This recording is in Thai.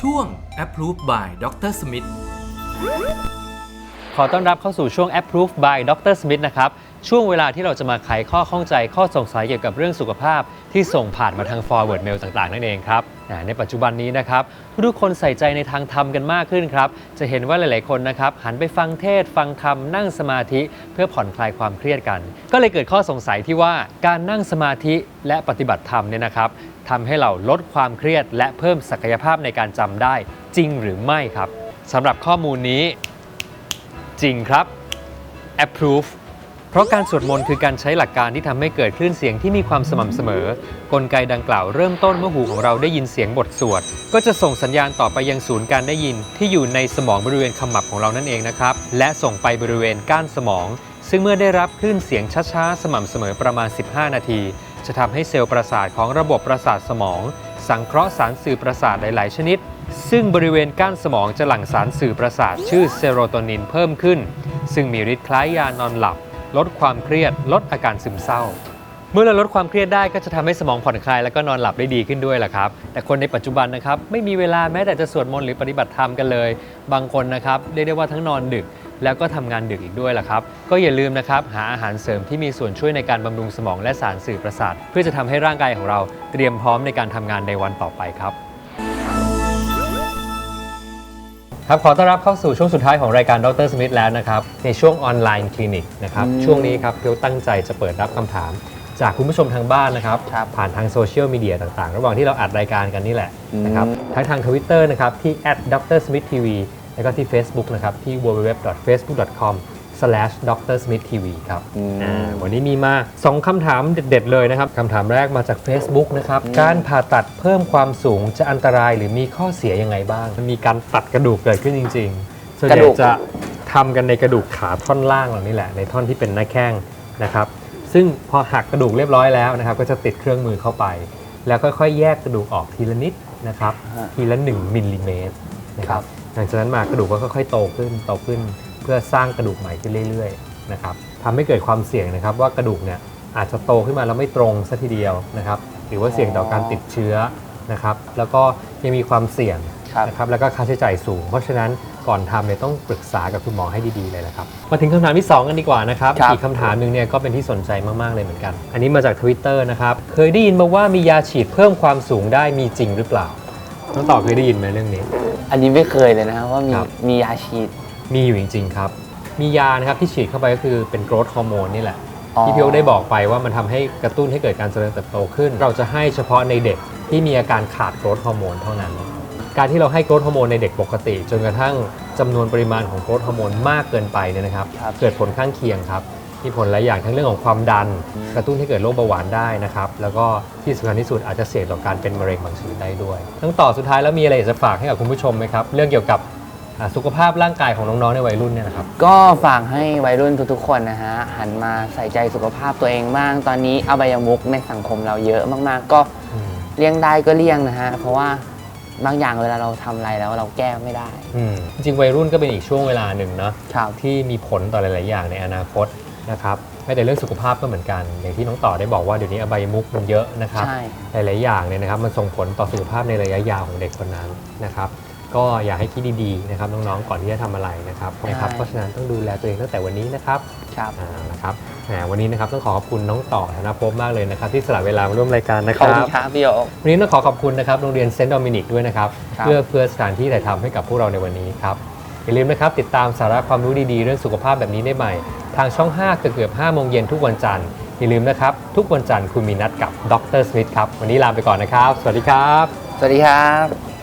ช่วง Approved by Dr. Smith ขอต้อนรับเข้าสู่ช่วง Approved by Dr. Smith นะครับ ช่วงเวลาที่เราจะมาไขข้อข้องใจข้อสงสัยเกี่ยวกับเรื่องสุขภาพที่ส่งผ่านมาทาง forward mail ต่างๆ นั่นเองครับ ในปัจจุบันนี้นะครับทุกคนใส่ใจในทางธรรมกันมากขึ้นครับ จะเห็นว่าหลาย ๆ คนนะครับหันไปฟังเทศฟังธรรมนั่งสมาธิเพื่อผ่อนคลายความเครียดกัน ก็เลยเกิดข้อสงสัยที่ว่าการนั่งสมาธิและปฏิบัติธรรมเนี่ยนะครับทำให้เราลดความเครียด และเพิ่มศักยภาพในการจำได้จริงหรือไม่ครับสำหรับข้อมูลนี้จริงครับ approve ราะการสวดมนต์คือการใช้หลักการที่ทำให้เกิดคลื่นเสียงที่มีความสม่ำเสมอ กลไกดังกล่าวเริ่มต้นเมื่อหูของเราได้ยินเสียงบทสวด ก็จะส่งสัญญาณต่อไปยังศูนย์การได้ยิน ที่อยู่ในสมองบริเวณขมับของเรานั่นเองนะครับ และส่งไปบริเวณก้านสมอง ซึ่งเมื่อได้รับคลื่นเสียงช้าๆ สม่ำเสมอประมาณ 15 นาที จะทำให้เซลล์ประสาทของระบบประสาทสมอง สังเคราะห์สารสื่อประสาทหลาย ๆ ชนิด ซึ่งบริเวณก้านสมองจะหลั่งสารสื่อประสาทชื่อเซโรโทนินเพิ่มขึ้น ซึ่งมีฤทธิ์คล้ายยานอนหลับ ลดความเครียด ลดอาการซึมเศร้า เมื่อเราลดความเครียดได้ก็จะทำให้สมองผ่อนคลาย แล้วก็นอนหลับได้ดีขึ้นด้วยแหละครับ แต่คนในปัจจุบันนะครับไม่มีเวลาแม้แต่จะสวดมนต์หรือปฏิบัติธรรมกันเลย บางคนนะครับเรียกได้ว่าทั้งนอนดึกแล้วก็ทำงานดึกอีกด้วยล่ะครับ ก็อย่าลืมนะครับหาอาหารเสริมที่มีส่วนช่วยในการบำรุงสมองและสารสื่อประสาท เพื่อจะทำให้ร่างกายของเราเตรียมพร้อมในการทำงานในวันต่อไปครับ ครับขอต้อนรับเข้าสู่ช่วงสุดท้ายของรายการดรสมิธแล้วนะครับ ในช่วงออนไลน์คลินิกนะครับอืมช่วงนี้ครับเพียวตั้งใจจะเปิดรับคำถาม จากคุณผู้ชมทางบ้านนะครับครับผ่านทางโซเชียลมีเดียต่างๆ ระหว่างที่เราอัดรายการกันนี่แหละนะครับอืมทั้งทางทวิตเตอร์นะครับที่ @drsmithtv แล้วก็ที่ Facebook นะครับที่ www.facebook.com dr smith tv ครับอืม อ่าวันนี้มีมา 2คำถามเด็ด ๆ เลยนะครับคำถามแรกมาจาก Facebook นะครับ การผ่าตัดเพิ่มความสูงจะอันตรายหรือมีข้อเสียยังไงบ้าง มันมีการตัดกระดูกเกิดขึ้นจริงๆส่วนใหกระดูญ่ก จะทำกันในกระดูกขาท่อนล่างเหล่านี้แหละ ในท่อนที่เป็นหน้าแข้งนะครับ ซึ่งพอหักกระดูกเรียบร้อยแล้วนะครับ ก็จะติดเครื่องมือเข้าไป แล้วค่อยๆ แยกกระดูกออกทีละนิดนะครับฮะทีละ 1มิลลิเมตรนะครับ หลังจากนั้นมากระดูกก็ค่อยๆโตขึ้นโตขึ้นเพื่อสร้างกระดูกใหม่ขึ้นเรื่อยๆนะครับทำให้เกิดความเสี่ยงนะครับว่ากระดูกเนี่ยอาจจะโตขึ้นมาแล้วไม่ตรงซะทีเดียวนะครับหรือว่าเสี่ยงต่อการติดเชื้อนะครับแล้วก็ยังมีความเสี่ยงครับนะครับแล้วก็ค่าใช้จ่ายสูง เพราะฉะนั้นก่อนทำเนี่ยต้องปรึกษากับคุณหมอให้ดีๆเลยนะครับมาถึงคำถามที่ 2 กันดีกว่านะครับครับอีกคำถามหนึ่งเนี่ยก็เป็นที่สนใจมากๆเลยเหมือนกัน อันนี้มาจาก Twitter นะครับเคยได้ยินมาว่ามียาฉีดเพิ่มความสูงได้มีจริงหรือเปล่าน้องต่อเคยได้ยินไหมเรื่องนี้ อันนี้ไม่เคยเลยนะครับว่ามีครับมียาฉีด มีอยู่จริง ๆ ครับ มียานะครับที่ฉีดเข้าไปก็คือเป็นโกรทฮอร์โมนนี่แหละ อ๋อ ที่พี่โอได้บอกไปว่ามันทำให้กระตุ้นให้เกิดการเจริญเติบโตขึ้น เราจะให้เฉพาะในเด็กที่มีอาการขาดโกรทฮอร์โมนเท่านั้น การที่เราให้โกรทฮอร์โมนในเด็กปกติ จนกระทั่งจำนวนปริมาณของโกรทฮอร์โมนมากเกินไปเนี่ยนะครับ ครับ เกิดผลข้างเคียงครับ มีผลหลายอย่างทั้งเรื่องของความดันอืมกระตุ้นให้เกิดโรคเบาหวานได้นะครับ แล้วก็ที่สำคัญที่สุดอาจจะเสี่ยงต่อการเป็นมะเร็งบางชนิดได้ด้วย ทั้งต่อสุดท้ายแล้วมีอะไรอยากจะฝากให้กับคุณผู้ชมไหมครับ เรื่องเกี่ยวกับ อ่าสุขภาพร่างกายของน้องๆในวัยรุ่นเนี่ยนะครับ ก็ฝากให้วัยรุ่นทุกๆคนนะฮะหันมาใส่ใจสุขภาพตัวเองบ้าง ตอนนี้อบายมุกในสังคมเราเยอะมากๆ ก็อืมเลี่ยงได้ก็เลี่ยงนะฮะเพราะว่าบางอย่างเวลาเราทำอะไรแล้วเราแก้ไม่ได้อืมจริงๆวัยรุ่นก็เป็นอีกช่วงเวลาหนึ่งนะครับ ที่มีผลต่อหลาย ๆ อย่างในอนาคตนะครับไม่แต่เรื่องสุขภาพก็เหมือนกัน อย่างที่น้องต่อได้บอกว่าเดี๋ยวนี้อบายมุกมันเยอะนะครับ ใช่ หลาย ๆ อย่างเนี่ยนะครับมันส่งผลต่อสุขภาพในระยะยาวของเด็กคนนั้นนะครับ ก็อยากให้คิดดีๆนะครับน้องๆก่อนที่จะทำอะไรนะครับใช่นะครับ เพราะฉะนั้นต้องดูแลตัวเองตั้งแต่วันนี้นะครับครับ อ่านะครับแหมวันนี้นะครับต้องขอขอบคุณน้องต่อธนภพมากเลยนะครับ ที่สละเวลามาร่วมรายการนะขคอบรัคุบณครับพี่โยกวันนี้ต้องขอขอบคุณนะครับโรงเรียนเซนต์โดมินิกด้วยนะครับครับ เพื่อเพื่อสถานที่ถ่ายทำให้กับพวกเราในวันนี้ครับอย่าลืมนะครับติดตามสาระความรู้ดีๆ เรื่องสุขภาพแบบนี้ได้ใหม่ ทางช่อง 5 เกือบเกือบ5โมงเย็นทุกวันจันทร์อย่าลืมนะครับ ทุกวันจันทร์คุณมีนัดกับดรสมิธครับ วันนี้ลาไปก่อนนะครับ สวัสดีครับ สวัสดีครับ